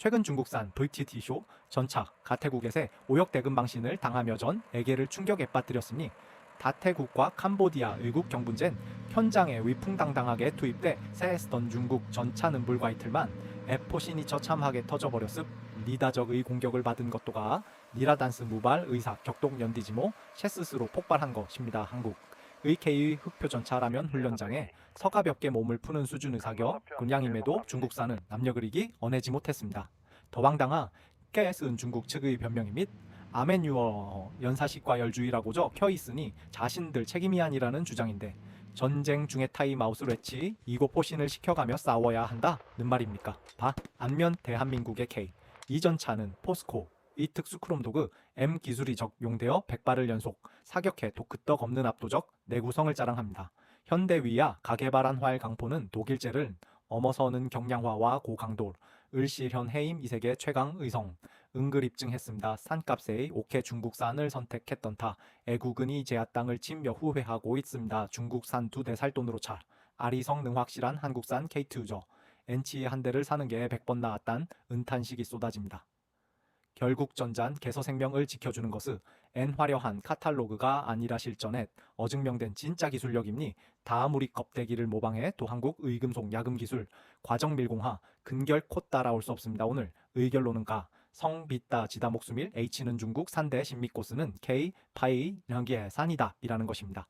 최근 중국산 VTT쇼 전차 가태국에세 오역 대금 방신을 당하며 전 에게를 충격에 빠뜨렸으니 다태국과 캄보디아 의국 경분젠 현장에 위풍당당하게 투입돼 세했던 중국 전차는 불과 이틀만 에포신이 처참하게 터져버렸습 니다적의 공격을 받은 것도가 니라단스 무발 의사 격동 연디지모 셰스스로 폭발한 것입니다. 한국 의케의 흑표 전차라면 훈련장에 서가볍게 몸을 푸는 수준의 사격 군량임에도 중국산은 남녀 그리기 언해지 못했습니다. 더방당하 깨스은 중국 측의 변명이 및 아멘유어 연사식과 열주의라고 적혀 있으니 자신들 책임이 아니라는 주장인데 전쟁 중에 타이 마우스를 해치 이곳 포신을 시켜가며 싸워야 한다는 말입니까? 바 안면 대한민국의 K 이전 차는 포스코 이 특수 크롬도그 M 기술이 적용되어 100발을 연속 사격해 도크떡 없는 압도적 내구성을 자랑합니다. 현대위야 가게바란 활 강포는 독일제를 어머서는 경량화와 고강도 을실현 해임 이세계 최강 의성 은글 입증했습니다. 산값의 옥해 중국산을 선택했던 타 애국은이 제야 땅을 침며 후회하고 있습니다. 중국산 두 대 살 돈으로 차 아리성 능 확실한 한국산 K2죠. 엔치의 한 대를 사는 게 100번 나았단 은탄식이 쏟아집니다. 결국 전잔 개서생명을 지켜주는 것은 엔 화려한 카탈로그가 아니라 실전에 어증명된 진짜 기술력임니 다아무리 껍데기를 모방해 또 한국 의금속 야금 기술 과정 밀공하 근결 코 따라올 수 없습니다. 오늘 의결로는 가성 빗다 지다 목수밀 H는 중국 산대 신미코스는 K 파이 량기의 산이다 이라는 것입니다.